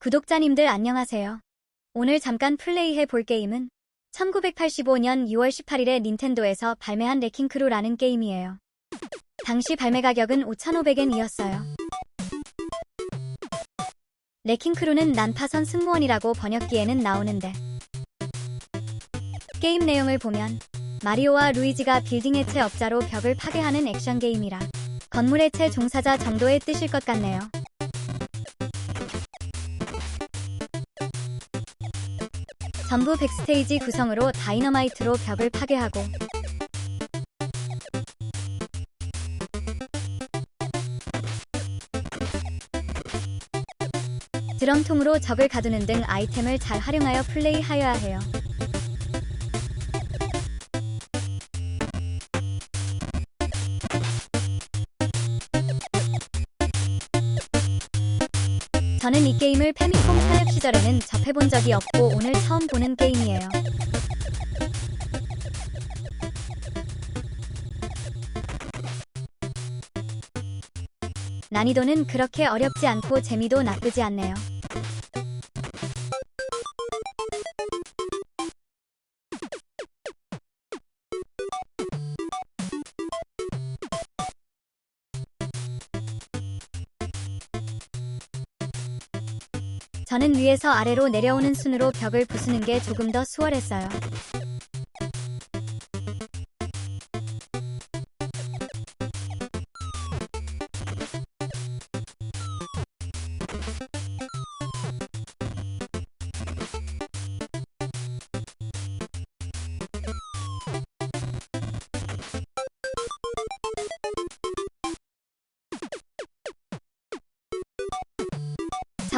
구독자님들 안녕하세요. 오늘 잠깐 플레이해 볼 게임은 1985년 6월 18일에 닌텐도에서 발매한 레킹크루라는 게임이에요. 당시 발매 가격은 5,500엔이었어요. 레킹크루는 난파선 승무원이라고 번역기에는 나오는데 게임 내용을 보면 마리오와 루이지가 빌딩 해체 업자로 벽을 파괴하는 액션 게임이라 건물 해체 종사자 정도의 뜻일 것 같네요. 전부 백스테이지 구성으로 다이너마이트로 벽을 파괴하고 드럼통으로 적을 가두는 등 아이템을 잘 활용하여 플레이하여야 해요. 저는 이 게임을 페미콤 타협 시절에는 접해본 적이 없고 오늘 처음 보는 게임이에요. 난이도는 그렇게 어렵지 않고 재미도 나쁘지 않네요. 저는 위에서 아래로 내려오는 순으로 벽을 부수는 게 조금 더 수월했어요.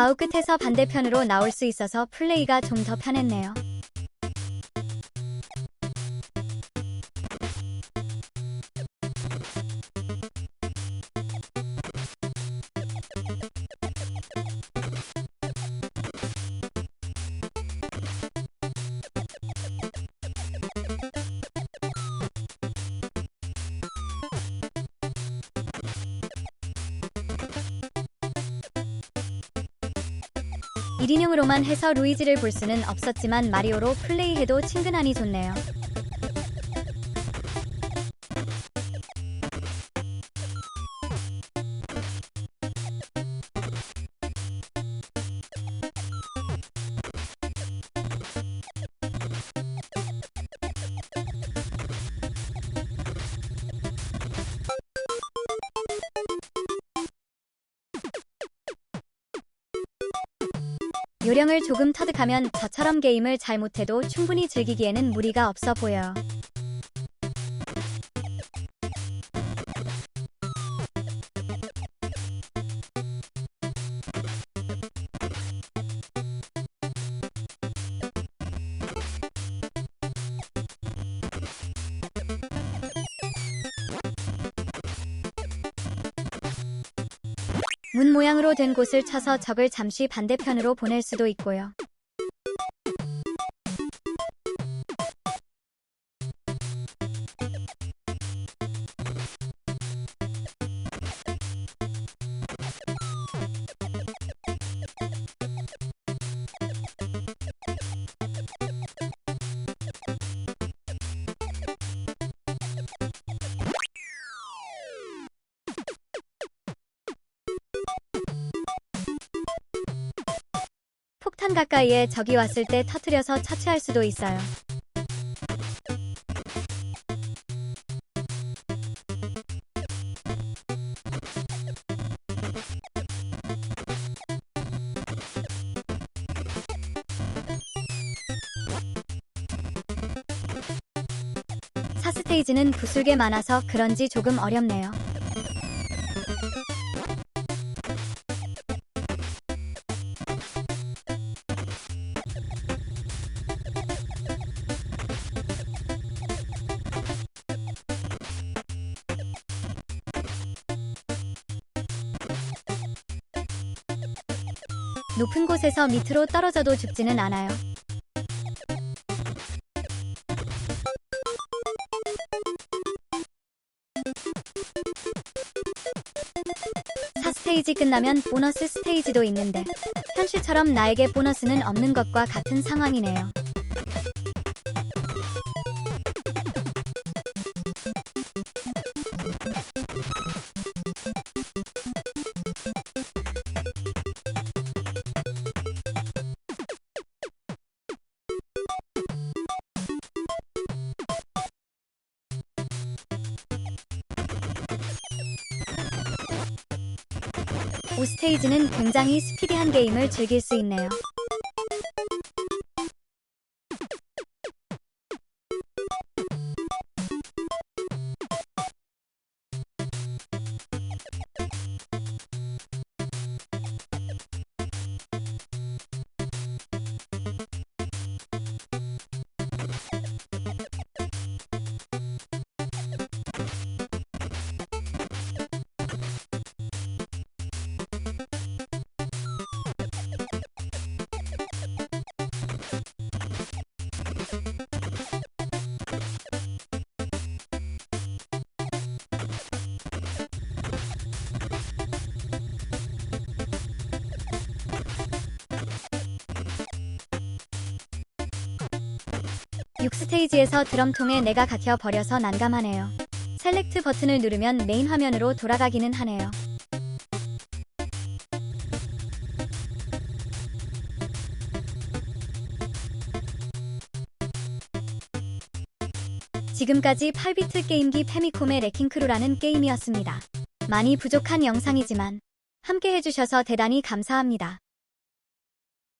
좌우 끝에서 반대편으로 나올 수 있어서 플레이가 좀 더 편했네요. 일인용으로만 해서 루이지를 볼 수는 없었지만 마리오로 플레이해도 친근하니 좋네요. 요령을 조금 터득하면 저처럼 게임을 잘 못해도 충분히 즐기기에는 무리가 없어 보여 문 모양으로 된 곳을 쳐서 적을 잠시 반대편으로 보낼 수도 있고요. 폭탄 가까이에 적이 왔을 때 터트려서 처치할 수도 있어요. 사 스테이지는 부술게 많아서 그런지 조금 어렵네요. 높은 곳에서 밑으로 떨어져도 죽지는 않아요. 스테이지 끝나면 보너스 스테이지도 있는데 현실처럼 나에게 보너스는 없는 것과 같은 상황이네요. 오스테이지는 굉장히 스피디한 게임을 즐길 수 있네요. 육스테이지에서 드럼통에 내가 갇혀 버려서 난감하네요. 셀렉트 버튼을 누르면 메인 화면으로 돌아가기는 하네요. 지금까지 8비트 게임기 페미콤의 레킹크루라는 게임이었습니다. 많이 부족한 영상이지만 함께 해주셔서 대단히 감사합니다.